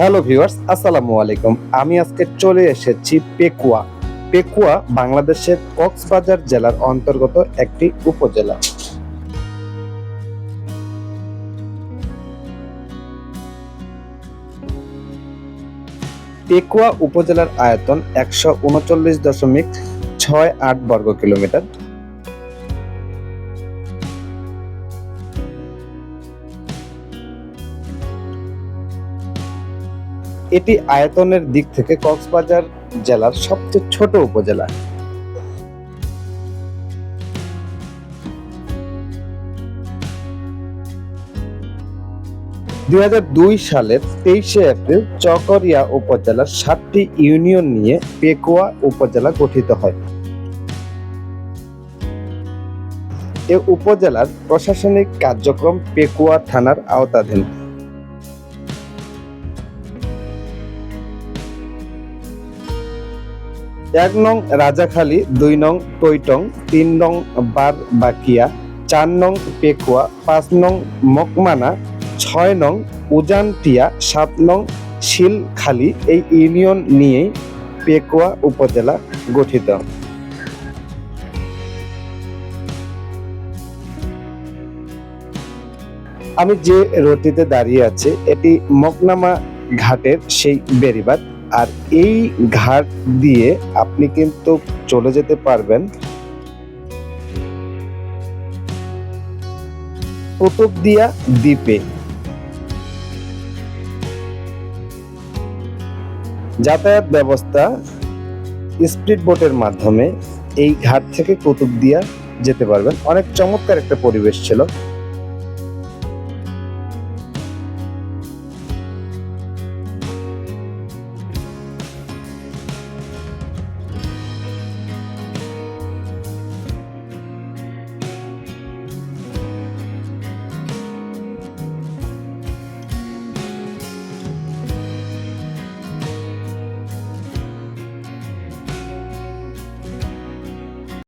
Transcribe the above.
Hello viewers, আসসালামু আলাইকুম। আমি আজকে চলে এসেছি পেকুয়া। পেকুয়া বাংলাদেশের কক্সবাজার জেলার অন্তর্গত একটি উপজেলা। পেকুয়া উপজেলার আয়তন একশো উনচল্লিশ দশমিক ছয় আট বর্গ কিলোমিটার। এটি আয়তনের দিক থেকে কক্সবাজার জেলার সবচেয়ে ছোট উপজেলা। দুই হাজার দুই সালের তেইশে এপ্রিল চকরিয়া উপজেলার সাতটি ইউনিয়ন নিয়ে পেকুয়া উপজেলা গঠিত হয়। এ উপজেলার প্রশাসনিক কার্যক্রম পেকুয়া থানার আওতাধীন। এক নং রাজাখালী, দুই নং টৈটং, তিন নং বারবাকিয়া, চার নং পেকুয়া, পাঁচ নং মকমানা, ছয় নং উজানটিয়া, সাত নং শিলখালী এই ইউনিয়ন নিয়েই পেকুয়া উপজেলা গঠিত। আমি যে রোডটিতে দাঁড়িয়ে আছি, এটি মকনামা ঘাটের সেই বেরিবাদ আর এই ঘাট দিয়ে আপনি কিন্তু চলে যেতে পারবেন। কুতুবদিয়া দ্বীপে। যাতায়াত ব্যবস্থা স্পিড বোটের মাধ্যমে এই ঘাট থেকে কুতুবদিয়া যেতে পারবেন। অনেক চমৎকার একটা পরিবেশ ছিল।